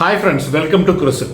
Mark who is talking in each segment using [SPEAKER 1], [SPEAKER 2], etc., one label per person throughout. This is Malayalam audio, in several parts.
[SPEAKER 1] ഹായ് ഫ്രണ്ട്സ് വെൽക്കം ടു ക്രിസിൽ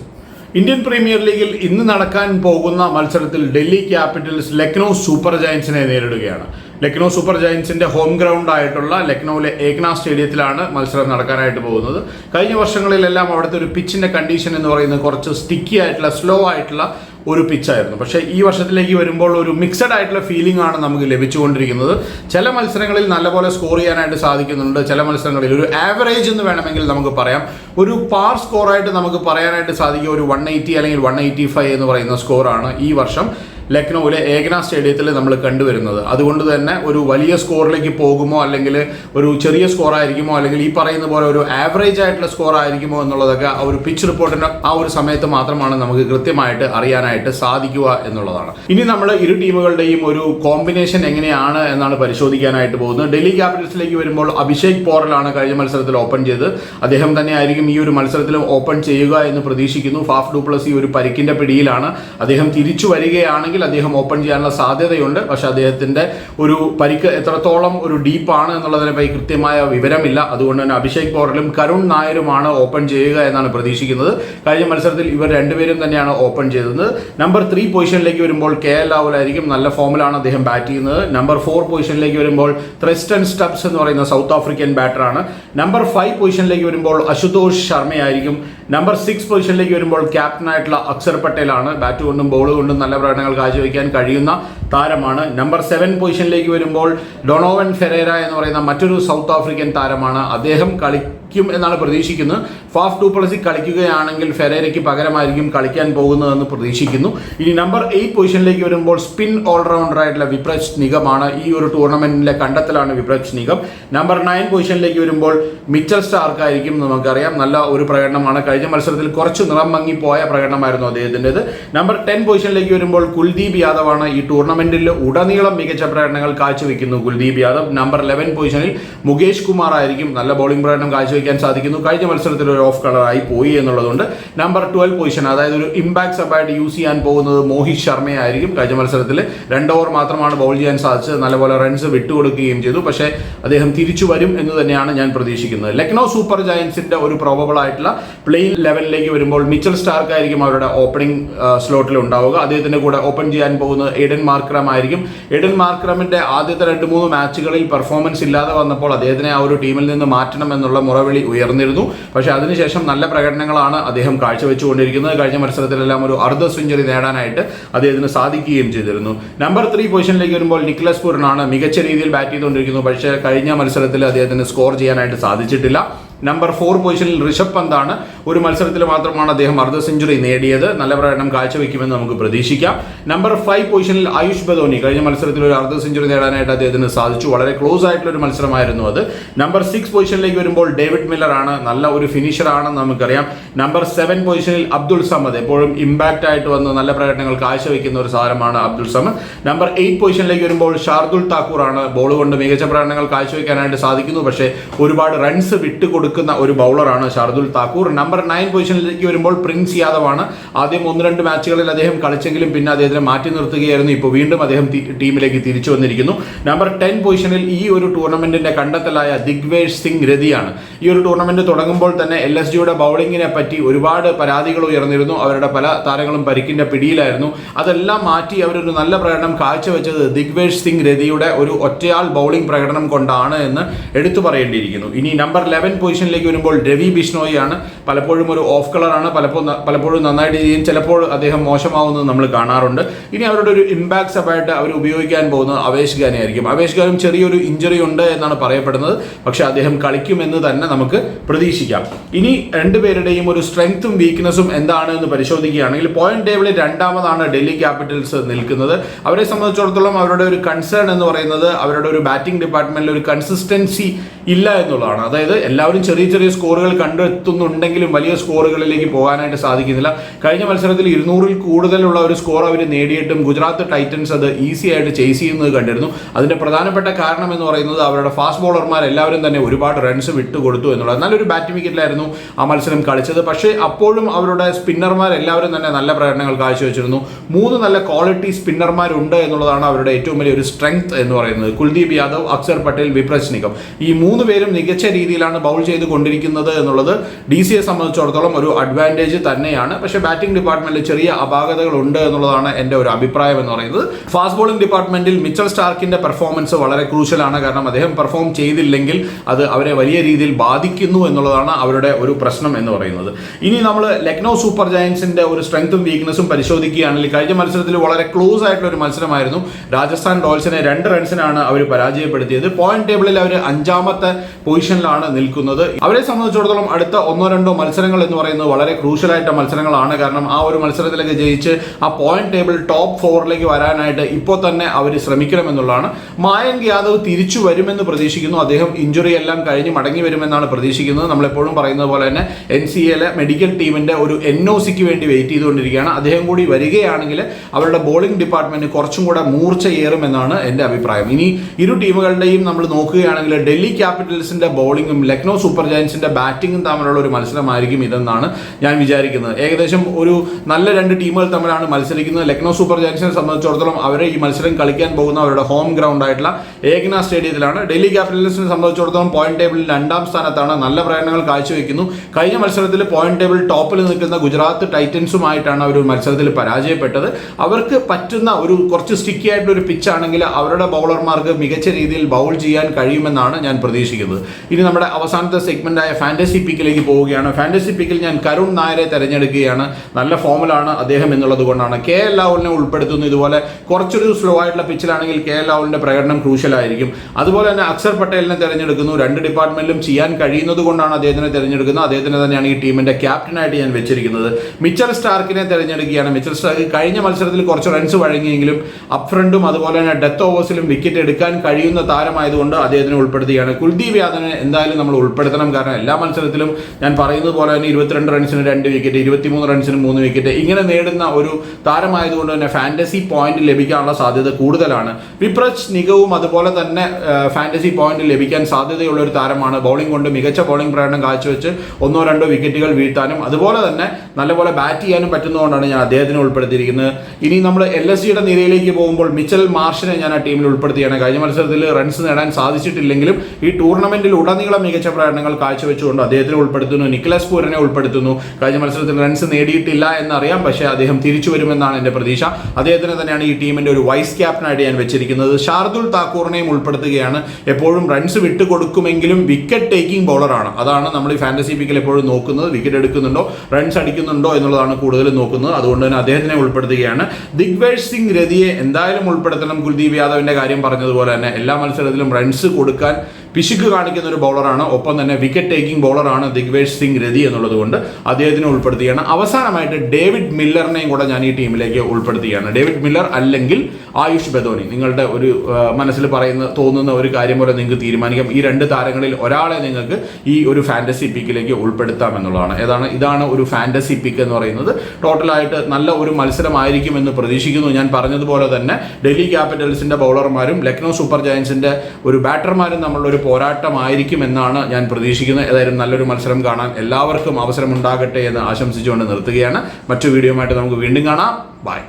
[SPEAKER 1] ഇന്ത്യൻ പ്രീമിയർ ലീഗിൽ ഇന്ന് നടക്കാൻ പോകുന്ന മത്സരത്തിൽ ഡൽഹി ക്യാപിറ്റൽസ് ലക്നൗ സൂപ്പർ ജയൻസിനെ നേരിടുകയാണ്. ലക്നൗ സൂപ്പർ ജയൻസിന്റെ ഹോം ഗ്രൗണ്ട് ആയിട്ടുള്ള ലക്നൌവിലെ ഏക്നാ സ്റ്റേഡിയത്തിലാണ് മത്സരം നടക്കാനായിട്ട് പോകുന്നത്. കഴിഞ്ഞ വർഷങ്ങളിലെല്ലാം അവിടുത്തെ ഒരു പിച്ചിന്റെ കണ്ടീഷൻ എന്ന് പറയുന്നത് കുറച്ച് സ്റ്റിക്കി ആയിട്ടുള്ള സ്ലോ ആയിട്ടുള്ള ഒരു പിച്ചായിരുന്നു പക്ഷേ ഈ വർഷത്തിലേക്ക് വരുമ്പോൾ ഒരു മിക്സഡ് ആയിട്ടുള്ള ഫീലിംഗ് ആണ് നമുക്ക് ലഭിച്ചുകൊണ്ടിരിക്കുന്നത്. ചില മത്സരങ്ങളിൽ നല്ലപോലെ സ്കോർ ചെയ്യാനായിട്ട് സാധിക്കുന്നുണ്ട്. ചില മത്സരങ്ങളിൽ ഒരു ആവറേജ് എന്ന് വേണമെങ്കിൽ നമുക്ക് പറയാം. ഒരു പാർ സ്കോറായിട്ട് നമുക്ക് പറയാനായിട്ട് സാധിക്കുക ഒരു വൺ എയ്റ്റി അല്ലെങ്കിൽ വൺ എയ്റ്റി ഫൈവ് എന്ന് പറയുന്ന സ്കോറാണ് ഈ വർഷം. ലക്നൌവിലെ ഏകന സ്റ്റേഡിയത്തിൽ നമ്മൾ കണ്ടുവരുന്നത്. അതുകൊണ്ട് തന്നെ ഒരു വലിയ സ്കോറിലേക്ക് പോകുമോ അല്ലെങ്കിൽ ഒരു ചെറിയ സ്കോർ ആയിരിക്കുമോ അല്ലെങ്കിൽ ഈ പറയുന്ന പോലെ ഒരു ആവറേജ് ആയിട്ടുള്ള സ്കോർ ആയിരിക്കുമോ എന്നുള്ളതൊക്കെ ആ ഒരു പിച്ച് റിപ്പോർട്ടിന്റെ ആ ഒരു സമയത്ത് മാത്രമാണ് നമുക്ക് കൃത്യമായിട്ട് അറിയാനായിട്ട് സാധിക്കുക എന്നുള്ളതാണ്. ഇനി നമ്മൾ ഇരു ടീമുകളുടെയും ഒരു കോമ്പിനേഷൻ എങ്ങനെയാണ് എന്നാണ് പരിശോധിക്കാനായിട്ട് പോകുന്നത്. ഡൽഹി ക്യാപിറ്റൽസിലേക്ക് വരുമ്പോൾ അഭിഷേക് പോറലാണ് കഴിഞ്ഞ മത്സരത്തിൽ ഓപ്പൺ ചെയ്ത് അദ്ദേഹം തന്നെയായിരിക്കും ഈ ഒരു മത്സരത്തിലും ഓപ്പൺ ചെയ്യുക എന്ന് പ്രതീക്ഷിക്കുന്നു. ഫാഫ് ഡൂപ്ലസ് ഈ ഒരു പരിക്കിന്റെ പിടിയിലാണ്. അദ്ദേഹം തിരിച്ചു വരികയാണെങ്കിൽ അദ്ദേഹം ഓപ്പൺ ചെയ്യാനുള്ള സാധ്യതയുണ്ട്. പക്ഷേ അദ്ദേഹത്തിന്റെ ഒരു പരിക്ക് എത്രത്തോളം ഒരു ഡീപ്പാണ് എന്നുള്ളതിനെ പറ്റി കൃത്യമായ വിവരമില്ല. അതുകൊണ്ട് തന്നെ അഭിഷേക് പോറലും കരുൺ നായരുമാണ് ഓപ്പൺ ചെയ്യുക എന്നാണ് പ്രതീക്ഷിക്കുന്നത്. കഴിഞ്ഞ മത്സരത്തിൽ ഇവർ രണ്ടുപേരും തന്നെയാണ് ഓപ്പൺ ചെയ്തത്. നമ്പർ ത്രീ പൊസിഷനിലേക്ക് വരുമ്പോൾ കെ എൽ രാഹുലായിരിക്കും നല്ല ഫോമിലാണ് അദ്ദേഹം ബാറ്റ് ചെയ്യുന്നത്. നമ്പർ ഫോർ പൊസിഷനിലേക്ക് വരുമ്പോൾ ത്രെസ്റ്റൻ സ്റ്റബ്സ് എന്ന് പറയുന്ന സൗത്ത് ആഫ്രിക്കൻ ബാറ്ററാണ്. നമ്പർ ഫൈവ് പൊസിഷനിലേക്ക് വരുമ്പോൾ അശുതോഷ് ശർമ്മയായിരിക്കും നമ്പർ സിക്സ് പൊസിഷനിലേക്ക് വരുമ്പോൾ ക്യാപ്റ്റനായിട്ടുള്ള അക്ഷർ പട്ടേലാണ്. ബാറ്റ് കൊണ്ടും ബോൾ കൊണ്ടും നല്ല പ്രകടനങ്ങൾ കാഴ്ചവെക്കാൻ കഴിയുന്ന താരമാണ്. നമ്പർ സെവൻ പൊസിഷനിലേക്ക് വരുമ്പോൾ ഡൊണോവൻ ഫെറേര എന്ന് പറയുന്ന മറ്റൊരു സൗത്ത് ആഫ്രിക്കൻ താരമാണ്. അദ്ദേഹം കളിക്കും എന്നാണ് പ്രതീക്ഷിക്കുന്നത്. ഫാഫ് ടു പ്ലസി കളിക്കുകയാണെങ്കിൽ ഫെറേരയ്ക്ക് പകരമായിരിക്കും കളിക്കാൻ പോകുന്നതെന്ന് പ്രതീക്ഷിക്കുന്നു. ഇനി നമ്പർ എയ്റ്റ് പൊസിഷനിലേക്ക് വരുമ്പോൾ സ്പിൻ ഓൾറൗണ്ടർ ആയിട്ടുള്ള വിപ്രജ് നിഗമാണ് ഈ ഒരു ടൂർണമെന്റിലെ കണ്ടെത്തലാണ് വിപ്രജ് നിഗം. നമ്പർ നയൻ പൊസിഷനിലേക്ക് വരുമ്പോൾ മിച്ചൽ സ്റ്റാർക്കായിരിക്കും നമുക്കറിയാം. നല്ല ഒരു പ്രകടനമാണ്. കഴിഞ്ഞ മത്സരത്തിൽ കുറച്ച് നിറം മങ്ങി പോയ പ്രകടനമായിരുന്നു അദ്ദേഹത്തിന്റെത്. നമ്പർ ടെൻ പൊസിഷനിലേക്ക് വരുമ്പോൾ കുൽദീപ് യാദവാണ് ഈ ഈ ടൂർണമെന്റിൽ ഉടനീളം മികച്ച പ്രകടനങ്ങൾ കാഴ്ചവെക്കുന്നു കുൽദീപ് യാദവ്. നമ്പർ ലെവൻ പൊസിഷനിൽ മുകേഷ് കുമാർ ആയിരിക്കും നല്ല ബോളിംഗ് പ്രകടനം കാഴ്ചവെക്കാൻ സാധിക്കുന്നു. കഴിഞ്ഞ മത്സരത്തിൽ ഒരു ഓഫ് കളറായി പോയി എന്നുള്ളതുകൊണ്ട് നമ്പർ ട്വൽവ് പൊസിഷൻ അതായത് ഒരു ഇമ്പാക്ട് സബായിട്ട് യൂസ് ചെയ്യാൻ പോകുന്നത് മോഹിത് ശർമ്മയായിരിക്കും. കഴിഞ്ഞ മത്സരത്തിൽ രണ്ട് ഓവർ മാത്രമാണ് ബൗൾ ചെയ്യാൻ സാധിച്ചത്. നല്ലപോലെ റൺസ് വിട്ടുകൊടുക്കുകയും ചെയ്തു. പക്ഷേ അദ്ദേഹം തിരിച്ചു വരും എന്ന് തന്നെയാണ് ഞാൻ പ്രതീക്ഷിക്കുന്നത്. ലക്നൗ സൂപ്പർ ജയൻസിന്റെ ഒരു പ്രോബബിൾ ആയിട്ടുള്ള പ്ലെയിൻ ലെവലിലേക്ക് വരുമ്പോൾ മിച്ചൽ സ്റ്റാർക്ക് ആയിരിക്കും അവരുടെ ഓപ്പണിംഗ് സ്ലോട്ടിൽ ഉണ്ടാവുക. അദ്ദേഹത്തിന്റെ കൂടെ ഓപ്പൺ ചെയ്യാൻ പോകുന്നത് എഡൻ മാർക്രം ആയിരിക്കും എഡൻ മാർക്രമിന്റെ ആദ്യത്തെ രണ്ട് മൂന്ന് മാച്ചുകളിൽ പെർഫോമൻസ് ഇല്ലാതെ വന്നപ്പോൾ അദ്ദേഹത്തിനെ ആ ഒരു ടീമിൽ നിന്ന് മാറ്റണം എന്നുള്ള മുറവിളി ഉയർന്നിരുന്നു. പക്ഷേ അതിനുശേഷം നല്ല പ്രകടനങ്ങളാണ് അദ്ദേഹം കാഴ്ചവെച്ചുകൊണ്ടിരിക്കുന്നത്. കഴിഞ്ഞ മത്സരത്തിലെല്ലാം ഒരു അർദ്ധ സെഞ്ചുറി നേടാനായിട്ട് അദ്ദേഹത്തിന് സാധിക്കുകയും ചെയ്തിരുന്നു. നമ്പർ ത്രീ പൊസിഷനിലേക്ക് വരുമ്പോൾ നിക്ലസ് പൂരനാണ് മികച്ച രീതിയിൽ ബാറ്റ് ചെയ്തുകൊണ്ടിരിക്കുന്നു. പക്ഷേ കഴിഞ്ഞ മത്സരത്തിൽ അദ്ദേഹത്തിന് സ്കോർ ചെയ്യാനായിട്ട് സാധിച്ചിട്ടില്ല. നമ്പർ ഫോർ പൊസിഷനിൽ ഋഷഭ് പന്താണ്. ഒരു മത്സരത്തിൽ മാത്രമാണ് അദ്ദേഹം അർദ്ധ സെഞ്ചുറി നേടിയത്. നല്ല പ്രകടനം കാഴ്ചവെക്കുമെന്ന് നമുക്ക് പ്രതീക്ഷിക്കാം. നമ്പർ ഫൈവ് പൊസിഷനിൽ ആയുഷ് ബദോനി കഴിഞ്ഞ മത്സരത്തിൽ ഒരു അർദ്ധ സെഞ്ചുറി നേടാനായിട്ട് അദ്ദേഹത്തിന് സാധിച്ചു. വളരെ ക്ലോസ് ആയിട്ടുള്ള ഒരു മത്സരമായിരുന്നു അത്. നമ്പർ സിക്സ് പൊസിഷനിലേക്ക് വരുമ്പോൾ ഡേവിഡ് മില്ലർ ആണ് നല്ല ഒരു ഫിനിഷർ ആണെന്ന് നമുക്കറിയാം. നമ്പർ സെവൻ പൊസിഷനിൽ അബ്ദുൾ സമദ് എപ്പോഴും ഇമ്പാക്റ്റ് ആയിട്ട് വന്ന് നല്ല പ്രകടനങ്ങൾ കാഴ്ചവെക്കുന്ന ഒരു സാധനമാണ് അബ്ദുൾ സമദ്. നമ്പർ എയ്റ്റ് പൊസിഷനിലേക്ക് വരുമ്പോൾ ഷാർദുൽ താക്കൂർ ആണ് ബോൾ കൊണ്ട് മികച്ച പ്രകടനങ്ങൾ കാഴ്ചവെക്കാനായിട്ട് സാധിക്കുന്നു. പക്ഷേ ഒരുപാട് റൺസ് വിട്ടുകൊടുക്കുന്ന ഒരു ബൗളറാണ് ഷാർദുൽ താക്കൂർ. നമ്പർ നയൻ പൊസിഷനിലേക്ക് വരുമ്പോൾ പ്രിൻസ് യാദവ് ആണ് ആദ്യം ഒന്ന് രണ്ട് മാച്ചുകളിൽ അദ്ദേഹം കളിച്ചെങ്കിലും പിന്നെ അദ്ദേഹത്തിനെ മാറ്റി നിർത്തുകയായിരുന്നു. ഇപ്പോൾ വീണ്ടും അദ്ദേഹം ടീമിലേക്ക് തിരിച്ചു വന്നിരിക്കുന്നു. നമ്പർ ടെൻ പൊസിഷനിൽ ഈ ഒരു ടൂർണമെന്റിന്റെ കണ്ടെത്തലായ ദിഗ്വേഷ് സിംഗ് രതിയാണ്. ഈ ഒരു ടൂർണമെന്റ് തുടങ്ങുമ്പോൾ തന്നെ എൽ എസ് ജിയുടെ ബൗളിങ്ങിനെ പറ്റി ഒരുപാട് പരാതികൾ ഉയർന്നിരുന്നു. അവരുടെ പല താരങ്ങളും പരിക്കിന്റെ പിടിയിലായിരുന്നു. അതെല്ലാം മാറ്റി അവരൊരു നല്ല പ്രകടനം കാഴ്ചവെച്ചത് ദിഗ്വേഷ് സിംഗ് രതിയുടെ ഒരു ഒറ്റയാൾ ബൗളിംഗ് പ്രകടനം കൊണ്ടാണ് എന്ന് എടുത്തു പറയേണ്ടിയിരിക്കുന്നു. ഇനി നമ്പർ ലെവൻ പൊസിഷനിലേക്ക് വരുമ്പോൾ രവി ബിഷ്ണോയിയാണ്. പലപ്പോഴും ഒരു ഓഫ് കളറാണ് പലപ്പോഴും പലപ്പോഴും നന്നായിട്ട് ചെയ്യും ചിലപ്പോൾ അദ്ദേഹം മോശമാവുന്നത് നമ്മൾ കാണാറുണ്ട്. ഇനി അവരുടെ ഒരു ഇമ്പാക്ട് സബായിട്ട് അവർ ഉപയോഗിക്കാൻ പോകുന്നത് അവേഷ് ഖാനെ ആയിരിക്കും. അവേഷ് ഖാനും ചെറിയൊരു ഇഞ്ചുറി ഉണ്ട് എന്നാണ് പറയപ്പെടുന്നത്. പക്ഷേ അദ്ദേഹം കളിക്കുമെന്ന് തന്നെ നമുക്ക് പ്രതീക്ഷിക്കാം. ഇനി രണ്ടുപേരുടെയും ഒരു സ്ട്രെങ്ത്തും വീക്ക്നെസ്സും എന്താണ് എന്ന് പരിശോധിക്കുകയാണെങ്കിൽ പോയിന്റ് ടേബിളിൽ രണ്ടാമതാണ് ഡൽഹി ക്യാപിറ്റൽസ് നിൽക്കുന്നത്. അവരെ സംബന്ധിച്ചിടത്തോളം അവരുടെ ഒരു കൺസേൺ എന്ന് പറയുന്നത് അവരുടെ ഒരു ബാറ്റിംഗ് ഡിപ്പാർട്ട്മെന്റിൽ ഒരു കൺസിസ്റ്റൻസി ഇല്ല എന്നുള്ളതാണ്. അതായത് എല്ലാവരും ചെറിയ ചെറിയ സ്കോറുകൾ കണ്ടെത്തുന്നുണ്ടെങ്കിലും വലിയ സ്കോറുകളിലേക്ക് പോകാനായിട്ട് സാധിക്കുന്നില്ല. കഴിഞ്ഞ മത്സരത്തിൽ ഇരുന്നൂറിൽ കൂടുതലുള്ള ഒരു സ്കോർ അവർ നേടിയിട്ടും ഗുജറാത്ത് ടൈറ്റൻസ് അത് ഈസി ആയിട്ട് ചേസ് ചെയ്യുന്നത് കണ്ടിരുന്നു. അതിന്റെ പ്രധാനപ്പെട്ട കാരണം എന്ന് പറയുന്നത് അവരുടെ ഫാസ്റ്റ് ബോളർമാർ എല്ലാവരും തന്നെ ഒരുപാട് റൺസ് വിട്ടുകൊടുത്തു എന്നുള്ളത് നല്ലൊരു ബാറ്റിംഗ് വിക്കറ്റിലായിരുന്നു ആ മത്സരം കളിച്ചത്. പക്ഷേ അപ്പോഴും അവരുടെ സ്പിന്നർമാർ എല്ലാവരും തന്നെ നല്ല പ്രകടനങ്ങൾ കാഴ്ചവെച്ചിരുന്നു. മൂന്ന് നല്ല ക്വാളിറ്റി സ്പിന്നർമാരുണ്ട് എന്നുള്ളതാണ് അവരുടെ ഏറ്റവും വലിയ ഒരു സ്ട്രെങ്ത് എന്ന് പറയുന്നത്. കുൽദീപ് യാദവ് അക്സർ പട്ടേൽ വിപ്രശ്നികം ഈ മൂന്ന് പേരും മികച്ച രീതിയിലാണ് ബൗൾ ചെയ്ത് കൊണ്ടിരിക്കുന്നത് എന്നുള്ളത് ഡി സിയെ സംബന്ധിച്ച് സംബന്ധിച്ചിടത്തോളം ഒരു അഡ്വാന്റേജ് തന്നെയാണ്. പക്ഷേ ബാറ്റിംഗ് ഡിപ്പാർട്ട്മെന്റിൽ ചെറിയ അപാകതകൾ ഉണ്ട് എന്നുള്ളതാണ് എന്റെ ഒരു അഭിപ്രായം എന്ന് പറയുന്നത്. ഫാസ്റ്റ് ബോളിംഗ് ഡിപ്പാർട്ട്മെന്റിൽ മിച്ചൽ സ്റ്റാർക്കിന്റെ പെർഫോമൻസ് വളരെ ക്രൂഷ്യലാണ് കാരണം അദ്ദേഹം പെർഫോം ചെയ്തില്ലെങ്കിൽ അത് അവരെ വലിയ രീതിയിൽ ബാധിക്കുന്നു എന്നുള്ളതാണ് അവരുടെ ഒരു പ്രശ്നം എന്ന് പറയുന്നത്. ഇനി നമ്മൾ ലക്നൗ സൂപ്പർ ജയൻസിന്റെ ഒരു സ്ട്രെങ്തും വീക്ക്നസും പരിശോധിക്കുകയാണെങ്കിൽ കഴിഞ്ഞ മത്സരത്തിൽ വളരെ ക്ലോസ് ആയിട്ടുള്ള ഒരു മത്സരമായിരുന്നു. രാജസ്ഥാൻ റോയൽസിനെ രണ്ട് റൺസിനാണ് അവർ പരാജയപ്പെടുത്തിയത്. പോയിന്റ് ടേബിളിൽ അവർ അഞ്ചാമത്തെ പൊസിഷനിലാണ് നിൽക്കുന്നത്. അവരെ സംബന്ധിച്ചിടത്തോളം അടുത്ത ഒന്നോ രണ്ടോ മത്സരങ്ങൾ എന്ന് പറയുന്നത് വളരെ ക്രൂഷ്യൽ ആയിട്ട മത്സരങ്ങളാണ്. കാരണം ആ ഒരു മത്സരത്തിലേക്ക് ജയിച്ച് ആ പോയിന്റ് ടേബിൾ ടോപ്പ് ഫോറിലേക്ക് വരാനായിട്ട് ഇപ്പോൾ തന്നെ അവർ ശ്രമിക്കണമെന്നുള്ളതാണ് മായങ്ക് യാദവ് തിരിച്ചു വരുമെന്ന് പ്രതീക്ഷിക്കുന്നു. അദ്ദേഹം ഇഞ്ചുറി എല്ലാം കഴിഞ്ഞ് മടങ്ങി വരുമെന്നാണ് പ്രതീക്ഷിക്കുന്നത്. നമ്മളെപ്പോഴും പറയുന്നത് പോലെ തന്നെ എൻ സി എയിലെ മെഡിക്കൽ ടീമിന്റെ ഒരു എൻ ഒ സിക്ക് വേണ്ടി വെയിറ്റ് ചെയ്തുകൊണ്ടിരിക്കുകയാണ്. അദ്ദേഹം കൂടി വരികയാണെങ്കിൽ അവരുടെ ബോളിംഗ് ഡിപ്പാർട്ട്മെന്റ് കുറച്ചും കൂടെ മൂർച്ചയേറുമെന്നാണ് എന്റെ അഭിപ്രായം. ഇനി ഇരു ടീമുകളുടെയും നമ്മൾ നോക്കുകയാണെങ്കിൽ ഡൽഹി ക്യാപിറ്റൽസിന്റെ ബോളിംഗും ലക്നൗ സൂപ്പർ ജയൻസിന്റെ ബാറ്റിംഗും തമ്മിലുള്ള ഒരു മത്സരമായിരിക്കും ഇതെന്നാണ് ഞാൻ വിചാരിക്കുന്നത്. ഏകദേശം ഒരു നല്ല രണ്ട് ടീമുകൾ തമ്മിലാണ് മത്സരിക്കുന്നത്. ലക്നൗ സൂപ്പർ ജയൻസിനെ സംബന്ധിച്ചിടത്തോളം അവരെ ഈ മത്സരം കളിക്കാൻ പോകുന്ന അവരുടെ ഹോം ഗ്രൗണ്ട് ആയിട്ടുള്ള ഏകന സ്റ്റേഡിയത്തിലാണ്. ഡൽഹി ക്യാപിറ്റൽസിനെ സംബന്ധിച്ചിടത്തോളം പോയിന്റ് ടേബിളിൽ രണ്ടാം സ്ഥാനത്താണ്. നല്ല പ്രകടനങ്ങൾ കാഴ്ചവെക്കുന്നു. കഴിഞ്ഞ മത്സരത്തിൽ പോയിന്റ് ടേബിൾ ടോപ്പിൽ നിൽക്കുന്ന ഗുജറാത്ത് ടൈറ്റൻസുമായിട്ടാണ് അവർ മത്സരത്തിൽ പരാജയപ്പെട്ടത്. അവർക്ക് പറ്റുന്ന ഒരു കുറച്ച് സ്റ്റിക്കി ആയിട്ടുള്ള ഒരു പിച്ചാണെങ്കിൽ അവരുടെ ബൗളർമാർക്ക് മികച്ച രീതിയിൽ ബൗൾ ചെയ്യാൻ കഴിയുമെന്നാണ് ഞാൻ പ്രതീക്ഷിക്കുന്നത്. ഇനി നമ്മുടെ അവസാനത്തെ സെഗ്മെന്റായ ഫാന്റസി പിക്കിലേക്ക് പോവുകയാണ്. ഫാന്റസി പിക്കിൽ ഞാൻ കരുൺ നായരെ തിരഞ്ഞെടുക്കുകയാണ്. നല്ല ഫോമിലാണ് അദ്ദേഹം എന്നുള്ളത് കൊണ്ടാണ്. കെ എൽ രാഹുലിനെ ഉൾപ്പെടുത്തുന്നു. ഇതുപോലെ കുറച്ചൊരു സ്ലോ ആയിട്ടുള്ള പിച്ചിലാണെങ്കിൽ കെ എൽ രാഹുലിന്റെ പ്രകടനം ക്രൂഷ്യലായിരിക്കും അതുപോലെ തന്നെ അക്ഷർ പട്ടേലിനെ തിരഞ്ഞെടുക്കുന്നു. രണ്ട് ഡിപ്പാർട്ട്മെന്റിലും ചെയ്യാൻ കഴിയുന്നത് കൊണ്ടാണ് അദ്ദേഹത്തിനെ തിരഞ്ഞെടുക്കുന്നത്. അദ്ദേഹത്തിന് തന്നെയാണ് ഈ ടീമിന്റെ ക്യാപ്റ്റനായിട്ട് ഞാൻ വെച്ചിരിക്കുന്നത്. മിച്ചൽ സ്റ്റാർക്കിനെ തിരഞ്ഞെടുക്കുകയാണ്. മിച്ചൽ സ്റ്റാർക്ക് കഴിഞ്ഞ മത്സരത്തിൽ കുറച്ച് റൺസ് വഴങ്ങിയെങ്കിലും അപ് ഫ്രണ്ടും അതുപോലെ തന്നെ ഡെത്ത് ഓവേഴ്സിലും വിക്കറ്റ് എടുക്കാൻ കഴിയുന്ന താരമായതുകൊണ്ട് അദ്ദേഹത്തിനെ ഉൾപ്പെടുത്തുകയാണ്. കുൽദീപ് യാദവിനെ എന്തായാലും നമ്മൾ ഉൾപ്പെടുത്തണം. കാരണം എല്ലാ മത്സരത്തിലും ഞാൻ പറയുന്നത് പോലെ തന്നെ ഇരുപത്തിരണ്ട് റൺസിന് രണ്ട് വിക്കറ്റ് ഇരുപത്തിമൂന്ന് റൺസിന് മൂന്ന് വിക്കറ്റ് ഇങ്ങനെ നേടുന്ന ഒരു താരമായതുകൊണ്ട് തന്നെ ഫാന്റസി പോയിന്റ് ലഭിക്കാനുള്ള സാധ്യത കൂടുതലാണ്. വിപ്രജ് നിഗവും അതുപോലെ തന്നെ ഫാന്റസി പോയിന്റ് ലഭിക്കാൻ സാധ്യതയുള്ള ഒരു താരമാണ്. ബൗളിംഗ് കൊണ്ട് മികച്ച ബൗളിംഗ് പ്രകടനം കാഴ്ചവെച്ച് ഒന്നോ രണ്ടോ വിക്കറ്റുകൾ വീഴ്ത്താനും അതുപോലെ തന്നെ നല്ലപോലെ ബാറ്റ് ചെയ്യാനും പറ്റുന്നതുകൊണ്ടാണ് ഞാൻ അദ്ദേഹത്തിനെ ഉൾപ്പെടുത്തിയിരിക്കുന്നത്. ഇനി നമ്മൾ എൽ എസ് സിയുടെ നിരയിലേക്ക് പോകുമ്പോൾ മിച്ചൽ മാർഷിനെ ഞാൻ ആ ടീമിൽ ഉൾപ്പെടുത്തിയാണ്. കഴിഞ്ഞ മത്സരത്തിൽ റൺസ് നേടാൻ സാധിച്ചിട്ടില്ലെങ്കിലും ഈ ടൂർണമെന്റിൽ ഉടനീളം മികച്ച പ്രകടനങ്ങൾ കാഴ്ചവെച്ചുകൊണ്ട് അദ്ദേഹത്തിനെ ഉൾപ്പെടുത്തുന്നു. നിക്കലസ് പൂരനെ ഉൾപ്പെടുത്തുന്നു. കഴിഞ്ഞ മത്സരത്തിൽ റൺസ് നേടിയിട്ടില്ല എന്നറിയാം പക്ഷേ അദ്ദേഹം തിരിച്ചു വരുമെന്നാണ് എന്റെ പ്രതീക്ഷ. അദ്ദേഹത്തിന് തന്നെയാണ് ഈ ടീമിന്റെ ഒരു വൈസ് ക്യാപ്റ്റനായിട്ട് ഞാൻ വെച്ചിരിക്കുന്നത്. ഷാർദുൽ താക്കൂറിനെയും ഉൾപ്പെടുത്തുകയാണ്. എപ്പോഴും റൺസ് വിട്ടുകൊടുക്കുമെങ്കിലും വിക്കറ്റ് ടേക്കിംഗ് ബോളറാണ് അതാണ് നമ്മൾ ഈ ഫാന്റസി പിക്കിൽ എപ്പോഴും നോക്കുന്നത്. വിക്കറ്റ് എടുക്കുന്നുണ്ടോ റൺസ് അടിക്കുന്നുണ്ടോ എന്നുള്ളതാണ് കൂടുതലും നോക്കുന്നത്. അതുകൊണ്ട് തന്നെ അദ്ദേഹത്തിനെ ഉൾപ്പെടുത്തുകയാണ്. ദിഗ്വേഷ് സിംഗ് രതിയെ എന്തായാലും ഉൾപ്പെടുത്തണം. കുൽദീപ് യാദവിന്റെ കാര്യം പറഞ്ഞതുപോലെ തന്നെ എല്ലാ മത്സരത്തിലും റൺസ് കൊടുക്കാൻ പിശുക്ക് കാണിക്കുന്ന ഒരു ബൗളറാണ്. ഒപ്പം തന്നെ വിക്കറ്റ് ടേക്കിംഗ് ബൗളറാണ് ദിഗ്വേഷ് സിംഗ് രതി എന്നുള്ളത് കൊണ്ട് അദ്ദേഹത്തിനെ ഉൾപ്പെടുത്തുകയാണ് അവസാനമായിട്ട് ഡേവിഡ് മില്ലറിനെയും കൂടെ ഞാൻ ഈ ടീമിലേക്ക് ഉൾപ്പെടുത്തുകയാണ് ഡേവിഡ് മില്ലർ അല്ലെങ്കിൽ ആയുഷ് ബദോനി. നിങ്ങളുടെ ഒരു മനസ്സിൽ പറയുന്ന തോന്നുന്ന ഒരു കാര്യം പോലെ നിങ്ങൾക്ക് തീരുമാനിക്കാം. ഈ രണ്ട് താരങ്ങളിൽ ഒരാളെ നിങ്ങൾക്ക് ഈ ഒരു ഫാന്റസി പിക്കിലേക്ക് ഉൾപ്പെടുത്താം എന്നുള്ളതാണ്. ഏതാണ് ഇതാണ് ഒരു ഫാന്റസി പിക്ക് എന്ന് പറയുന്നത്. ടോട്ടലായിട്ട് നല്ല ഒരു മത്സരമായിരിക്കും എന്ന് പ്രതീക്ഷിക്കുന്നു. ഞാൻ പറഞ്ഞതുപോലെ തന്നെ ഡൽഹി ക്യാപിറ്റൽസിന്റെ ബൗളർമാരും ലക്നൗ സൂപ്പർ ജയൻസിന്റെ ഒരു ബാറ്റർമാരും തമ്മിലുള്ള ഒരു പോരാട്ടമായിരിക്കും എന്നാണ് ഞാൻ പ്രതീക്ഷിക്കുന്നത്. ഏതായാലും നല്ലൊരു മത്സരം കാണാൻ എല്ലാവർക്കും അവസരമുണ്ടാകട്ടെ എന്ന് ആശംസിച്ചുകൊണ്ട് നിർത്തുകയാണ്. മറ്റു വീഡിയോ നമുക്ക് വീണ്ടും കാണാം. ബൈ